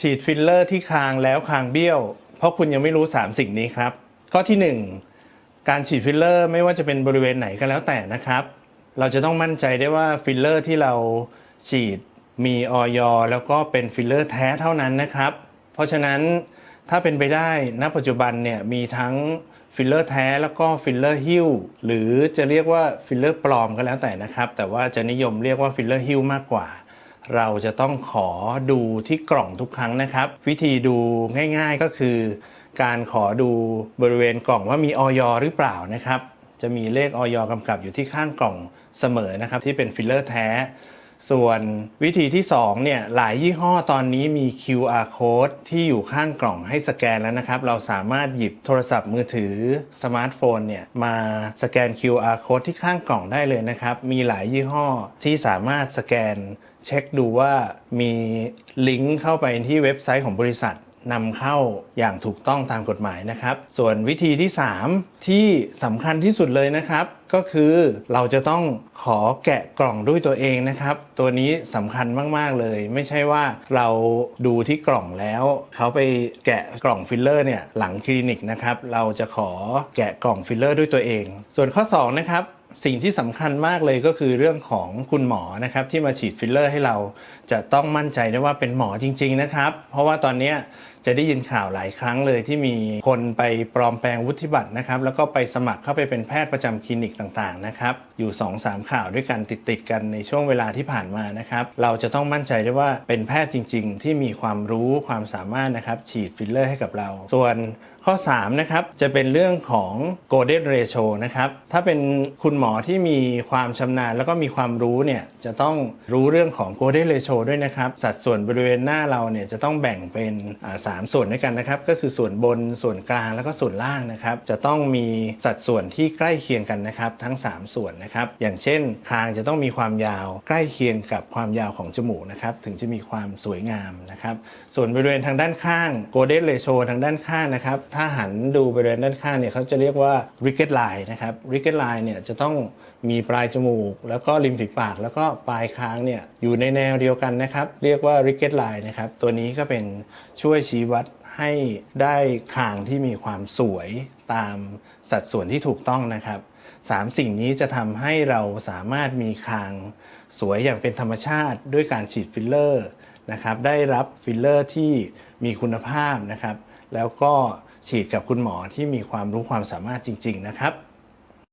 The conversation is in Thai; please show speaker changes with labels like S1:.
S1: ฉีดฟิลเลอร์ที่คางแล้วคางเบี้ยว เพราะคุณยังไม่รู้ 3 สิ่งนี้ครับ ข้อที่ 1 การฉีดฟิลเลอร์ไม่ว่าจะเป็นบริเวณไหนก็แล้วแต่นะครับ เราจะต้องมั่นใจได้ว่าฟิลเลอร์ที่เราฉีดมีออยแล้วก็เป็นฟิลเลอร์แท้เท่านั้นนะครับ เพราะฉะนั้นถ้าเป็นไปได้ณปัจจุบันเนี่ยมีทั้งฟิลเลอร์แท้แล้วก็ฟิลเลอร์ฮิ้วหรือจะเรียกว่าฟิลเลอร์ปลอมก็แล้วแต่นะครับ แต่ว่าจะนิยมเรียกว่าฟิลเลอร์ฮิ้วมากกว่า เราจะต้องขอดูที่กล่องทุกครั้งนะครับ วิธีดูง่ายๆก็คือ การขอดูบริเวณกล่องว่ามีออยหรือเปล่านะครับ จะมีเลขออยกำกับอยู่ที่ข้างกล่องเสมอนะครับ ที่เป็นฟิลเลอร์แท้ ส่วนวิธีที่2เนี่ยหลายยี่ห้อตอนนี้มี QR code ที่อยู่ข้างกล่องให้สแกนแล้วนะครับ เราสามารถหยิบโทรศัพท์มือถือสมาร์ทโฟนเนี่ยมาสแกน QR code ที่ข้างกล่องได้เลยนะครับ มีหลายยี่ห้อที่สามารถสแกน เช็คดูว่ามีลิงก์เข้าไปที่เว็บไซต์ของบริษัท นำเข้าอย่างถูกต้องตามกฎหมายนะครับ ส่วนวิธีที่ 3 ที่สำคัญที่สุดเลยนะครับ ก็คือเราจะต้องขอแกะกล่องด้วยตัวเองนะครับ ตัวนี้สำคัญมากๆเลย ไม่ใช่ว่าเราดูที่กล่องแล้วเขาไปแกะกล่องฟิลเลอร์เนี่ยหลังคลินิกนะครับ เราจะขอแกะกล่องฟิลเลอร์ด้วยตัวเอง ส่วนข้อ2นะครับ สิ่งที่สำคัญมากเลยก็คือเรื่องของคุณหมอนะครับที่มาฉีดฟิลเลอร์ให้เราจะต้องมั่นใจได้ว่าเป็นหมอจริง ๆนะครับ เพราะว่าตอนนี้จะได้ยินข่าวหลายครั้งเลยที่มีคนไปปลอมแปลงวุฒิบัตรนะครับ แล้วก็ไปสมัครเข้าไปเป็นแพทย์ประจำคลินิกต่างๆนะครับ อยู่ 2-3 ข่าวด้วยกันติดๆกันในช่วงเวลาที่ผ่านมานะครับ เราจะต้องมั่นใจได้ว่าเป็นแพทย์จริง ๆ ที่มีความรู้ความสามารถนะครับ ฉีดฟิลเลอร์ให้กับเรา ส่วนข้อ 3 นะครับ จะเป็นเรื่องของ golden ratio นะครับ ถ้าเป็นคุณหมอที่มีความชำนาญแล้วก็มีความรู้เนี่ย จะต้องรู้เรื่องของ golden ratio ด้วยนะครับ สัดส่วนบริเวณหน้าเราเนี่ยจะต้องแบ่งเป็นสามส่วนด้วยกันนะครับก็คือส่วนบนส่วนกลางแล้วก็ส่วนล่างนะครับจะต้องมีสัดส่วนที่ใกล้เคียงกันนะครับทั้ง 3 ส่วนนะครับอย่างเช่นคางจะต้องมีความยาวใกล้เคียงกับความยาวของจมูกนะครับถึงจะมีความสวยงามนะครับส่วนบริเวณทางด้านข้าง golden ratio ทางด้านข้างนะครับถ้าหันดูบริเวณด้านข้างเนี่ยเขาจะเรียกว่า ricket line นะครับ ricket line เนี่ยจะต้องมีปลายจมูก แล้วก็ริมฝีปาก แล้วก็ปลายคางเนี่ยอยู่ในแนวเดียวกันนะครับเรียกว่า ricket line นะครับตัวนี้ก็เป็นช่วยชีชี้วัดให้ได้คางที่มีความสวยตามสัดส่วนที่ถูกต้องนะครับสามสิ่งนี้จะทำให้เราสามารถมีคางสวยอย่างเป็นธรรมชาติ ด้วยการฉีดฟิลเลอร์นะครับ ได้รับฟิลเลอร์ที่มีคุณภาพนะครับ แล้วก็ฉีดกับคุณหมอที่มีความรู้ความสามารถจริง ๆ นะครับ